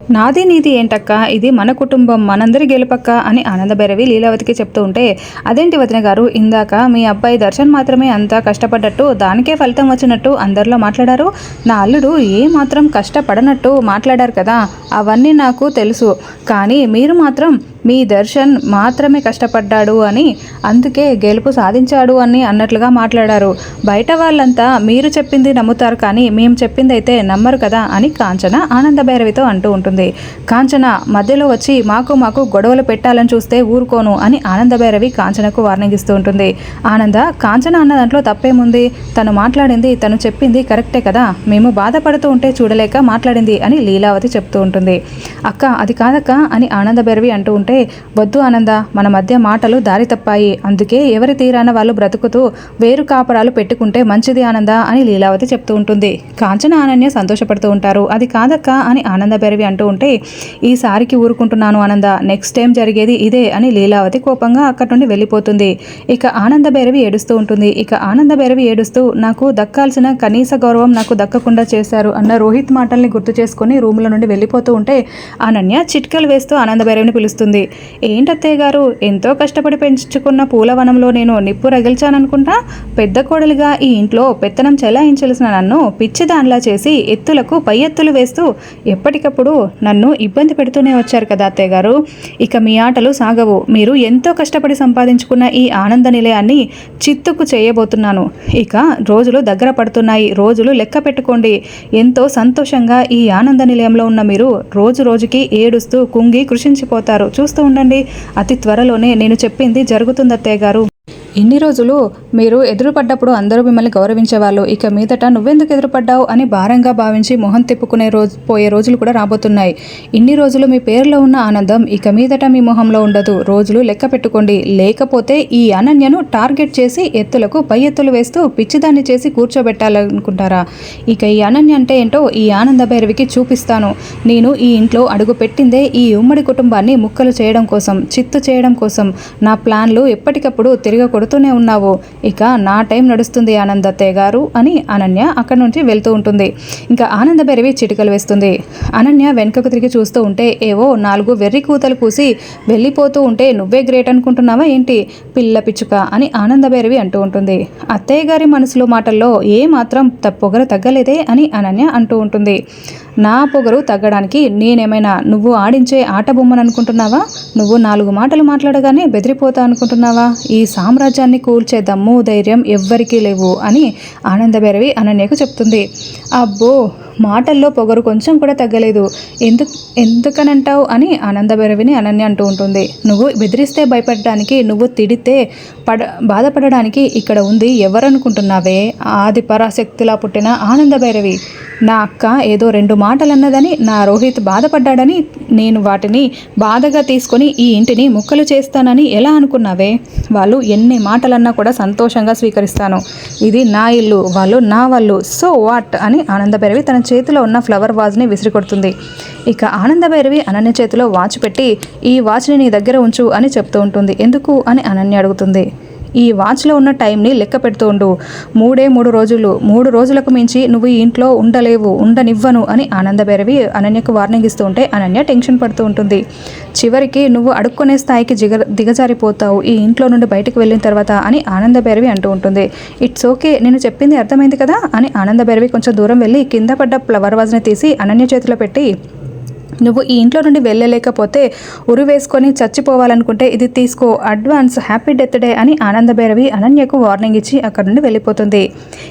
నాది నీది ఏంటక్క? ఇది మన కుటుంబం మనందరి గెలుపక్క అని ఆనందభైరవి లీలావతికి చెప్తూ ఉంటే అదేంటి వదిన గారు? ఇందాక మీ అబ్బాయి దర్శన్ మాత్రమే అంతా కష్టపడ్డట్టు దానికే ఫలితం వచ్చినట్టు అందరిలో మాట్లాడారు. నా అల్లుడు ఏ మాత్రం కష్టపడనట్టు మాట్లాడారు కదా అవన్నీ నాకు తెలుసు. కానీ మీరు మాత్రం మీ దర్శన్ మాత్రమే కష్టపడ్డాడు అని అందుకే గెలుపు సాధించాడు అని అన్నట్లుగా మాట్లాడారు. బయట వాళ్ళంతా మీరు చెప్పింది నమ్ముతారు కానీ మేము చెప్పింది అయితే నమ్మరు కదా అని కాంచన ఆనంద భైరవితో అంటూ ఉంటుంది. కాంచన మధ్యలో వచ్చి మాకు మాకు గొడవలు పెట్టాలని చూస్తే ఊరుకోను అని ఆనంద భైరవి కాంచనకు వార్నింగ్ ఇస్తూ ఉంటుంది. ఆనంద కాంచన అన్న దాంట్లో తప్పేముంది? తను మాట్లాడింది తను చెప్పింది కరెక్టే కదా? మేము బాధపడుతూ ఉంటే చూడలేక మాట్లాడింది అని లీలావతి చెప్తూ ఉంటుంది. అక్క అది కాదక్క అని ఆనంద భైరవి అంటూ ఉంటే వద్దు ఆనంద మన మధ్య మాటలు దారి తప్పాయి. అందుకే ఎవరి తీరాన వాళ్ళు బ్రతుకుతూ వేరు కాపరాలు పెట్టుకుంటే మంచిది ఆనంద అని లీలావతి చెప్తూ ఉంటుంది. కాంచన అనన్య సంతోషపడుతూ ఉంటారు. అది కాదక్క అని ఆనంద భైరవి అంటూ ఉంటే ఈసారికి ఊరుకుంటున్నాను ఆనంద నెక్స్ట్ టైం జరిగేది ఇదే అని లీలావతి కోపంగా అక్కడి నుండి వెళ్ళిపోతుంది. ఇక ఆనంద భైరవి ఏడుస్తూ ఉంటుంది. ఇక ఆనంద భైరవి ఏడుస్తూ నాకు దక్కాల్సిన కనీస గౌరవం నాకు దక్కకుండా చేశారు అన్న రోహిత్ మాటల్ని గుర్తు చేసుకుని రూముల నుండి వెళ్ళిపోతూ ఉంటే అనన్య చిట్కలు వేస్తూ ఆనంద భైరవిని పిలుస్తుంది. ఏంటత్తయ్య గారు ఎంతో కష్టపడి పెంచుకున్న పూలవనంలో నేను నిప్పు రగిల్చాననుకుంటా పెద్ద కోడలిగా ఈ ఇంట్లో పెత్తనం చెలాయించాల్సిన నన్ను పిచ్చి దానిలా చేసి ఎత్తులకు పై ఎత్తులు వేస్తూ ఎప్పటికప్పుడు నన్ను ఇబ్బంది పెడుతూనే వచ్చారు కదా అత్తయ్య గారు ఇక మీ ఆటలు సాగవు. మీరు ఎంతో కష్టపడి సంపాదించుకున్న ఈ ఆనంద నిలయాన్ని చిత్తుకు చేయబోతున్నాను. ఇక రోజులు దగ్గర పడుతున్నాయి. రోజులు లెక్క పెట్టుకోండి. ఎంతో సంతోషంగా ఈ ఆనంద నిలయంలో ఉన్న మీరు రోజు రోజుకి ఏడుస్తూ కుంగి కృషించిపోతారు. చూస్తూ ఉండండి. అతి త్వరలోనే నేను చెప్పింది జరుగుతుంది అత్తయ్య గారు. ఇన్ని రోజులు మీరు ఎదురుపడ్డప్పుడు అందరూ మిమ్మల్ని గౌరవించేవాళ్ళు. ఇక మీదట నువ్వెందుకు ఎదురుపడ్డావు అని భారంగా భావించి మొహం తిప్పుకునే రోజు పోయే రోజులు కూడా రాబోతున్నాయి. ఇన్ని రోజులు మీ పేరులో ఉన్న ఆనందం ఇక మీదట మీ మొహంలో ఉండదు. రోజులు లెక్క పెట్టుకోండి. లేకపోతే ఈ అనన్యను టార్గెట్ చేసి ఎత్తులకు పై ఎత్తులు వేస్తూ పిచ్చిదాన్ని చేసి కూర్చోబెట్టాలనుకుంటారా? ఇక ఈ అనన్య అంటే ఏంటో ఈ ఆనంద భైరవికి చూపిస్తాను. నేను ఈ ఇంట్లో అడుగు పెట్టిందే ఈ ఉమ్మడి కుటుంబాన్ని ముక్కలు చేయడం కోసం చిత్తు చేయడం కోసం. నా ప్లాన్లు ఎప్పటికప్పుడు తిరగకూడదు. కొడుతూనే ఉన్నావు. ఇక నా టైం నడుస్తుంది ఆనంద అత్తయ్య గారు అని అనన్య అక్కడి నుంచి వెళ్తూ ఉంటుంది. ఇంకా ఆనంద భైరవి చిటికలు వేస్తుంది. అనన్య వెనుకకు తిరిగి చూస్తూ ఉంటే ఏవో నాలుగు వెర్రి కూతలు కూసి వెళ్ళిపోతూ ఉంటే నువ్వే గ్రేట్ అనుకుంటున్నావా ఏంటి? పిల్ల పిచ్చుక అని ఆనంద భైరవి అంటూ ఉంటుంది. అత్తయ్య గారి మనసులో మాటల్లో ఏ మాత్రం పొగర తగ్గలేదే అని అనన్య అంటూ ఉంటుంది. నా పొగరు తగ్గడానికి నేనేమైనా నువ్వు ఆడించే ఆట బొమ్మను అనుకుంటున్నావా నువ్వు నాలుగు మాటలు మాట్లాడగానే బెదిరిపోతా అనుకుంటున్నావా? ఈ సామ్రాజ్యాన్ని కూల్చే దమ్ము ధైర్యం ఎవ్వరికీ లేవు అని ఆనందభైరవి అనన్యకు చెప్తుంది. అబ్బో మాటల్లో పొగరు కొంచెం కూడా తగ్గలేదు. ఎందుకు ఎందుకనంటావు అని ఆనందభైరవిని అనన్య అంటూ ఉంటుంది. నువ్వు బెదిరిస్తే భయపడడానికి నువ్వు తిడితే పడ బాధపడడానికి ఇక్కడ ఉంది ఎవరనుకుంటున్నావే? ఆది పరాశక్తిలా పుట్టిన ఆనందభైరవి. నా అక్క ఏదో రెండు మాటలు అన్నదని నా రోహిత్ బాధపడ్డాడని నేను వాటిని బాధగా తీసుకొని ఈ ఇంటిని ముక్కలు చేస్తానని ఎలా అనుకున్నావే? వాళ్ళు ఎన్ని మాటలన్నా కూడా సంతోషంగా స్వీకరిస్తాను. ఇది నా ఇల్లు వాళ్ళు నా వాళ్ళు. So what? అని ఆనందభైరవి తన చేతిలో ఉన్న ఫ్లవర్ వాజ్ని విసిరికొడుతుంది. ఇక ఆనందభైరవి అనన్య చేతిలో వాచ్ పెట్టి ఈ వాచ్ని నీ దగ్గర ఉంచు అని చెప్తూ ఉంటుంది. ఎందుకు? అని అనన్య అడుగుతుంది. ఈ వాచ్లో ఉన్న టైంని లెక్క పెడుతూ ఉండు మూడే మూడు రోజులు. మూడు రోజులకు మించి నువ్వు ఈ ఇంట్లో ఉండలేవు ఉండనివ్వను అని ఆనందభైరవి అనన్యకు వార్నింగ్ ఇస్తూ ఉంటే అనన్య టెన్షన్ పడుతూ ఉంటుంది. చివరికి నువ్వు అడుక్కునే స్థాయికి జిగ దిగజారిపోతావు. ఈ ఇంట్లో నుండి బయటకు వెళ్ళిన తర్వాత అని ఆనందభైరవి అంటూ ఉంటుంది. ఇట్స్ ఓకే నేను చెప్పింది అర్థమైంది కదా? అని ఆనందభైరవి కొంచెం దూరం వెళ్ళి కింద పడ్డ ఫ్లవర్ వాజ్ని తీసి అనన్య చేతిలో పెట్టి నువ్వు ఈ ఇంట్లో నుండి వెళ్ళలేకపోతే ఉరి వేసుకొని చచ్చిపోవాలనుకుంటే ఇది తీసుకో. అడ్వాన్స్ హ్యాపీ డెత్ డే అని ఆనందభైరవి అనన్యకు వార్నింగ్ ఇచ్చి అక్కడ నుండి వెళ్ళిపోతుంది.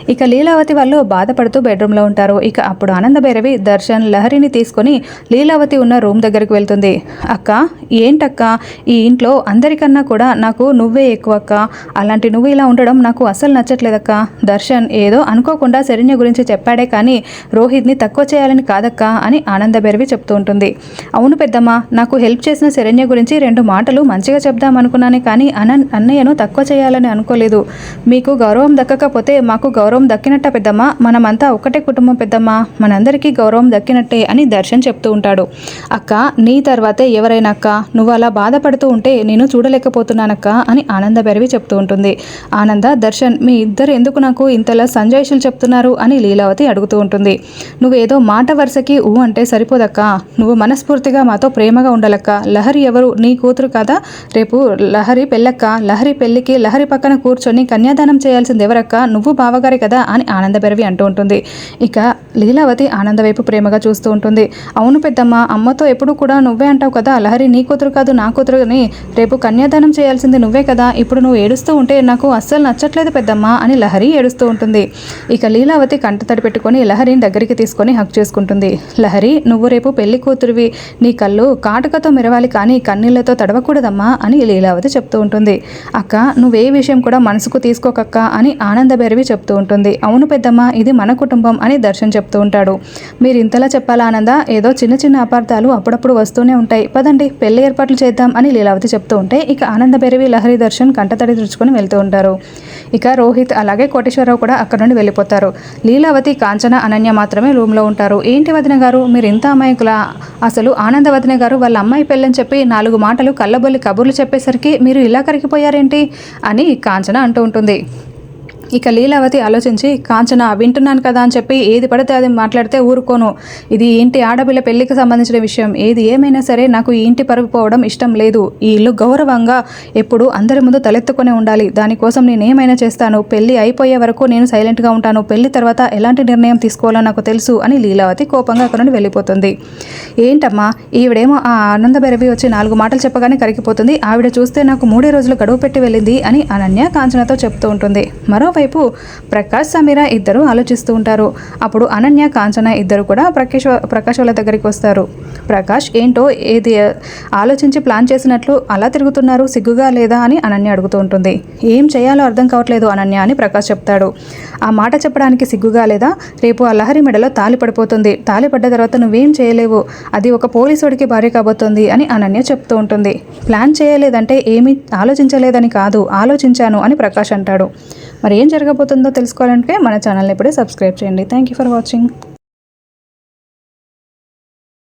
ఇక లీలావతి వాళ్ళు బాధపడుతూ బెడ్రూమ్లో ఉంటారు. ఇక అప్పుడు ఆనందభైరవి దర్శన్ లహరిని తీసుకొని లీలావతి ఉన్న రూమ్ దగ్గరికి వెళ్తుంది. అక్క ఏంటక్క? ఈ ఇంట్లో అందరికన్నా కూడా నాకు నువ్వే ఎక్కువ అక్క. అలాంటి నువ్వు ఇలా ఉండడం నాకు అసలు నచ్చట్లేదక్క. దర్శన్ ఏదో అనుకోకుండా శరణ్య గురించి చెప్పాడే కానీ రోహిత్ని తక్కువ చేయాలని కాదక్క అని ఆనందభైరవి చెప్తూ ఉంటుంది. ఉంటుంది అవును పెద్దమ్మ నాకు హెల్ప్ చేసిన శరణ్య గురించి రెండు మాటలు మంచిగా చెప్దామనుకున్నానే కానీ అన అన్నయ్యను తక్కువ చేయాలని అనుకోలేదు. మీకు గౌరవం దక్కకపోతే మాకు గౌరవం దక్కినట్ట పెద్దమ్మ. మనమంతా ఒకటే కుటుంబం పెద్దమ్మ. మనందరికీ గౌరవం దక్కినట్టే అని దర్శన్ చెప్తూ ఉంటాడు. అక్క నీ తర్వాతే ఎవరైనా అక్క? నువ్వు అలా బాధపడుతూ ఉంటే నేను చూడలేకపోతున్నానక్క అని ఆనంద బెరవి చెప్తూ ఉంటుంది. ఆనంద దర్శన్ మీ ఇద్దరు ఎందుకు నాకు ఇంతలా సంజాయిషులు చెప్తున్నారు అని లీలావతి అడుగుతూ ఉంటుంది. నువ్వేదో మాట వరుసకి ఊ అంటే సరిపోదక్క? నువ్వు మనస్ఫూర్తిగా మాతో ప్రేమగా ఉండలక్క. లహరి ఎవరు? నీ కూతురు కదా? రేపు లహరి పెళ్ళక్క. లహరి పెళ్ళికి లహరి పక్కన కూర్చొని కన్యాదానం చేయాల్సింది ఎవరక్క? నువ్వు బావగారి కదా అని ఆనందభైరవి అంటూ ఉంటుంది. ఇక లీలావతి ఆనంద వైపు ప్రేమగా చూస్తూ ఉంటుంది. అవును పెద్దమ్మ అమ్మతో ఎప్పుడు కూడా నువ్వే అంటావు కదా. లహరి నీ కూతురు కాదు నా కూతురు అని రేపు కన్యాదానం చేయాల్సింది నువ్వే కదా. ఇప్పుడు నువ్వు ఏడుస్తూ ఉంటే నాకు అస్సలు నచ్చట్లేదు పెద్దమ్మ అని లహరి ఏడుస్తూ ఉంటుంది. ఇక లీలావతి కంట తడి పెట్టుకొని లహరిని దగ్గరికి తీసుకొని హక్ చేసుకుంటుంది. లహరి నువ్వు రేపు పెళ్ళి కూతురివి. నీ కళ్ళు కాటుకతో మెరవాలి కానీ కన్నీళ్ళతో తడవకూడదమ్మా అని లీలావతి చెప్తూ ఉంటుంది. అక్క నువ్వే విషయం కూడా మనసుకు తీసుకోకక్క అని ఆనందభైరవి చెప్తూ ఉంటుంది. అవును పెద్దమ్మ ఇది మన కుటుంబం అని దర్శన్ చెప్తూ ఉంటాడు. మీరు ఇంతలా చెప్పాలా ఆనంద? ఏదో చిన్న చిన్న అపార్థాలు అప్పుడప్పుడు వస్తూనే ఉంటాయి. పదండి పెళ్ళి ఏర్పాట్లు చేద్దాం అని లీలావతి చెప్తూ ఉంటే ఇక ఆనందభైరవి లహరి దర్శన్ కంటతడి తుడుచుకొని వెళ్తూ ఉంటారు. ఇక రోహిత్ అలాగే కోటేశ్వరరావు కూడా అక్కడ నుండి వెళ్ళిపోతారు. లీలావతి కాంచన అనన్య మాత్రమే రూమ్లో ఉంటారు. ఏంటి వదిన గారు మీరు ఇంత అమాయకుల? అసలు ఆనంద వదిన గారు వాళ్ళ అమ్మాయి పెళ్ళని చెప్పి నాలుగు మాటలు కళ్ళబొల్లి కబుర్లు చెప్పేసరికి మీరు ఇలా కరిగిపోయారేంటి? అని కాంచన అంటూ ఉంటుంది. ఇక లీలావతి ఆలోచించి కాంచన వింటున్నాను కదా అని చెప్పి ఏది పడితే అది మాట్లాడితే ఊరుకోను. ఇది ఇంటి ఆడపిల్ల పెళ్ళికి సంబంధించిన విషయం. ఏది ఏమైనా సరే నాకు ఈ ఇంటి పరుగు పోవడం ఇష్టం లేదు. ఈ ఇల్లు గౌరవంగా ఎప్పుడు అందరి ముందు తలెత్తుకొని ఉండాలి. దానికోసం నేను ఏమైనా చేస్తాను? పెళ్ళి అయిపోయే వరకు నేను సైలెంట్గా ఉంటాను. పెళ్ళి తర్వాత ఎలాంటి నిర్ణయం తీసుకోవాలో నాకు తెలుసు అని లీలావతి కోపంగా అక్కడ నుండి వెళ్ళిపోతుంది. ఏంటమ్మా ఈవిడేమో ఆ ఆనంద భైరవి వచ్చి నాలుగు మాటలు చెప్పగానే కరిగిపోతుంది. ఆవిడ చూస్తే నాకు మూడే రోజులు గడువు పెట్టి వెళ్ళింది అని అనన్య కాంచనతో చెప్తూ ఉంటుంది. మరోవైపు మరోవైపు ప్రకాష్ సమీర ఇద్దరు ఆలోచిస్తూ ఉంటారు. అప్పుడు అనన్య కాంచన ఇద్దరు కూడా ప్రకాష్ ప్రకాష్ వాళ్ళ దగ్గరికి వస్తారు. ప్రకాష్ ఏంటో ఏది ఆలోచించి ప్లాన్ చేసినట్లు అలా తిరుగుతున్నారు సిగ్గుగా లేదా అని అనన్య అడుగుతూ ఉంటుంది. ఏం చేయాలో అర్థం కావట్లేదు అనన్య అని ప్రకాష్ చెప్తాడు. ఆ మాట చెప్పడానికి సిగ్గుగా లేదా రేపు ఆ లహరి మెడలో తాలి పడిపోతుంది. తాలి పడ్డ తర్వాత నువ్వేం చేయలేవు. అది ఒక పోలీసుడికి భార్య కాబోతుంది అని అనన్య చెప్తూ ఉంటుంది. ప్లాన్ చేయలేదంటే ఏమీ ఆలోచించలేదని కాదు ఆలోచించాను అని ప్రకాష్ అంటాడు. మరి ఏం జరగబోతుందో తెలుసుకోవాలంటే మన ఛానల్ని ఇప్పుడే సబ్స్క్రైబ్ చేయండి. Thank you for watching